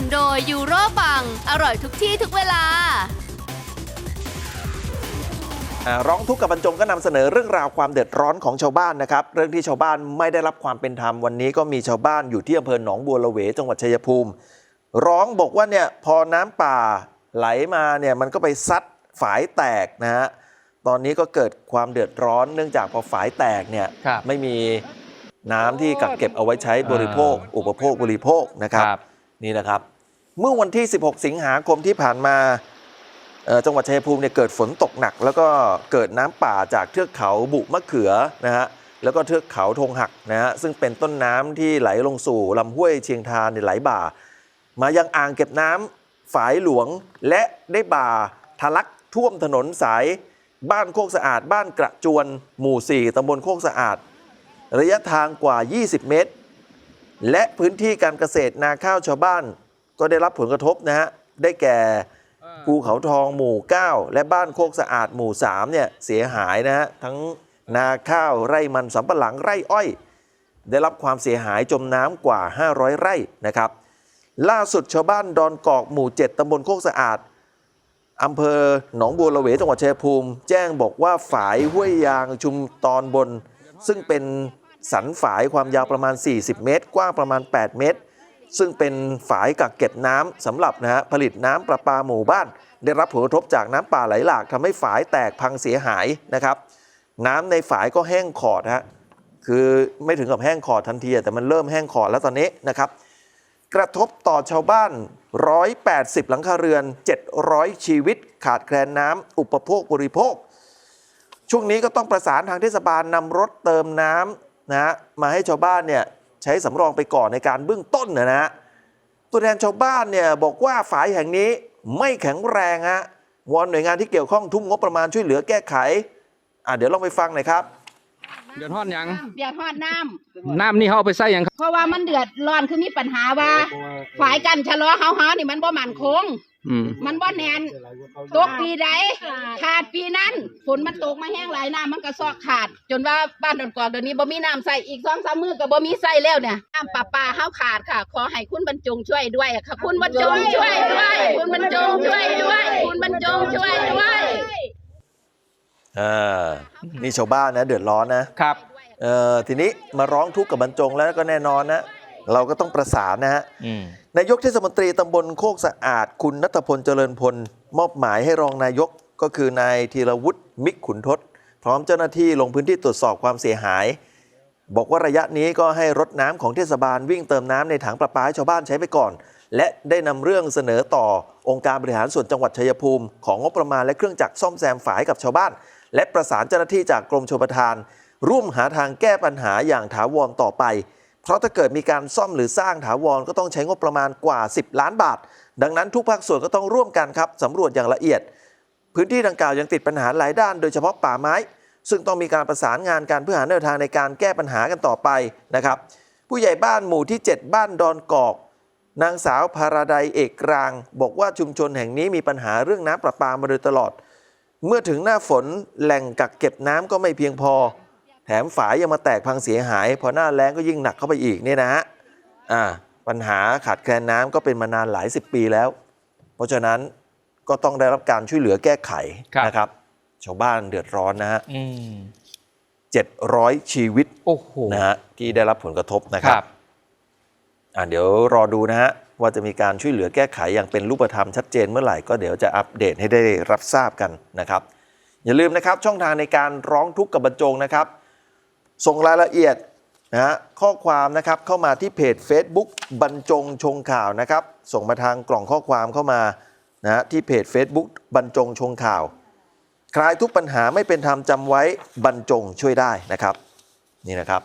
นุนโดยยูโรปัง อร่อยทุกที่ทุกเวลา อ่าร้องทุกข์กับบรรจงก็นำเสนอเรื่องราวความเดือดร้อนของชาวบ้านนะครับ เรื่องที่ชาวบ้านไม่ได้รับความเป็นธรรมวันนี้ก็มีชาวบ้านอยู่ที่อำเภอหนองบัวละเวจังหวัดชัยภูมิ ร้องบอกว่าเนี่ยพอน้ำป่าไหลมาเนี่ยมันก็ไปซัดฝายแตกนะฮะตอนนี้ก็เกิดความเดือดร้อนเนื่องจากพอฝายแตกเนี่ยครับไม่มีน้ำที่กักเก็บเอาไว้ใช้บริโภค อุปโภคบริโภคนะครับ ครับ นี่นะครับ เมื่อวันที่ 16 สิงหาคมที่ผ่านมาจังหวัดชัยภูมิเนี่ยเกิดฝนตกหนัก แล้วก็เกิดน้ำป่าจากเทือกเขาบุมะเขือนะฮะแล้วก็เทือกเขาธงหักนะฮะซึ่งเป็นต้นน้ำที่ไหลลงสู่ลำห้วยเชียงทานเนี่ยไหลบ่า มายังอ่างเก็บน้ำฝายหลวงและได้บ่าทะลักท่วมถนนสาย บ้านโคกสะอาด บ้านกระจวน หมู่ 4ตำบลโคกสะอาด ระยะทางกว่า 20 เมตร และพื้นที่การเกษตรนาข้าวชาวบ้าน ก็ได้รับผลกระทบนะฮะได้แก่ภูเขาทองหมู่ 9 และบ้านโคกสะอาดหมู่3เนี่ยเสียหายนะฮะทั้งนาข้าวไร่มันสำปะหลังไร่อ้อย ได้รับความเสียหายจมน้ำกว่า 500 ไร่นะครับ ล่าสุดชาวบ้านดอนกอกหมู่ 7ตำบลโคกสะอาดอำเภอหนองบัวระเวจังหวัดชัยภูมิ แจ้งบอกว่าฝายห้วยยางชุมตอนบน ซึ่งเป็น สันฝายความยาวประมาณ 40 เมตร กว้างประมาณ 8 เมตร ซึ่งเป็นฝายกักเก็บน้ำสำหรับนะฮะผลิตน้ำประปาหมู่บ้าน ได้รับผลกระทบจากน้ำป่าไหลหลากทำให้ฝายแตกพังเสียหายนะครับ น้ำในฝายก็แห้งขอดฮะคือไม่ถึงกับแห้งขอดทันทีแต่มันเริ่มแห้งขอดแล้วตอนนี้นะครับ กระทบต่อชาวบ้าน 180 หลังคาเรือน 700 ชีวิต ขาดแคลนน้ำอุปโภคบริโภค ช่วงนี้ก็ต้องประสานทางเทศบาลนำรถเติมน้ำ นะฮะมาให้ชาวบ้านเนี่ยใช้สำรองไปก่อนในการเบื้องต้นนะฮะตัวแทนชาวบ้านเนี่ยบอกว่าฝายแห่งนี้ไม่แข็งแรงฮะวอนหน่วยงานที่เกี่ยวข้องทุ่มงบประมาณช่วยเหลือแก้ไขอะเดี๋ยวลองไปฟังหน่อยครับ เดือดร้อนหยัง เดือดร้อนน้น้ำนี่เขาเอาไปใส่หยังครับำเพราะว่ามันเดือดร้อนคือมีปัญหาว่าฝ่ายกันชะลอเฮาเฮานี่มันบ่มั่นคง อืมมันบ่แน่นตกปีใดขาดปีนั้นฝนมันตกมาแห้งหลายน้ำมันก็ซอกขาด จนว่าบ้านดอนกอกเดี๋ยวนี้บ่มีน้ำใส่อีกสองสามมื้อก็บ่มีใส่แล้วเนี่ยน้ำประปาเฮาขาดค่ะ ขอให้คุณบรรจงช่วยด้วยค่ะ คุณบรรจงช่วยด้วย คุณบรรจงช่วยด้วย คุณบรรจงช่วยด้วย อ่านี่ชาวบ้านนะเดือดร้อนนะครับเอ่อทีนี้มาร้องทุกข์กับบรรจงแล้วก็แน่นอนนะเราก็ต้องประสานนะฮะอืมนายกเทศมนตรีตำบลโคกสะอาด คุณนัทพลเจริญพล มอบหมายให้รองนายกก็คือนายธีรวุฒิมิกขุนทศ พร้อมเจ้าหน้าที่ลงพื้นที่ตรวจสอบความเสียหาย บอกว่าระยะนี้ก็ให้รถน้ำของเทศบาลวิ่งเติมน้ำในถังประปาให้ชาวบ้านใช้ไปก่อน และได้นำเรื่องเสนอต่อองค์การบริหารส่วนจังหวัดชัยภูมิ ของงบประมาณและเครื่องจักรซ่อมแซมฝายกับชาวบ้าน และประสานเจ้าหน้าที่จากกรมชลประทาน ร่วมหาทางแก้ปัญหาอย่างถาวรต่อไป เพราะถ้าเกิดมีการซ่อมหรือสร้างถาวรก็ต้องใช้งบประมาณกว่า 10 ล้านบาท ดังนั้นทุกภาคส่วนก็ต้องร่วมกันครับสำรวจอย่างละเอียด พื้นที่ดังกล่าวยังติดปัญหาหลายด้านโดยเฉพาะป่าไม้ ซึ่งต้องมีการประสานงานกันเพื่อหาแนวทางในการแก้ปัญหากันต่อไปนะครับผู้ใหญ่บ้านหมู่ที่ 7 บ้านดอนกอกนางสาวพาราไดเอกกลาง บอกว่าชุมชนแห่งนี้มีปัญหาเรื่องน้ำประปามาโดยตลอด เมื่อถึงหน้าฝนแหล่งกักเก็บน้ำก็ไม่เพียงพอ แถมฝายยังมาแตกพังเสียหาย พอหน้าแล้งก็ยิ่งหนักเข้าไปอีกเนี่ยนะฮะอ่าปัญหาขาดแคลนน้ำก็เป็นมานานหลายสิบปีแล้ว เพราะฉะนั้นก็ต้องได้รับการช่วยเหลือแก้ไขครับนะครับ ชาวบ้านเดือดร้อนนะฮะอืม700ชีวิตโอ้โหนะฮะที่ได้รับผลกระทบนะคครัรับบอ่าเดี๋ยวรอดูนะฮะ ว่าจะมีการช่วยเหลือแก้ไขอย่างเป็นรูปธรรมชัดเจนเมื่อไหร่ก็เดี๋ยวจะอัปเดตให้ได้รับทราบกันนะครับ อย่าลืมนะครับช่องทางในการร้องทุกข์กับบรรจงนะครับ ส่งรายละเอียดนะฮะข้อความนะครับเข้ามาที่เพจ Facebook บรรจงชงข่าวนะครับ ส่งมาทางกล่องข้อความเข้ามานะฮะที่เพจ Facebook บรรจงชงข่าว คลายทุกปัญหาไม่เป็นธรรมจำไว้บรรจงช่วยได้นะครับ นี่นะครับ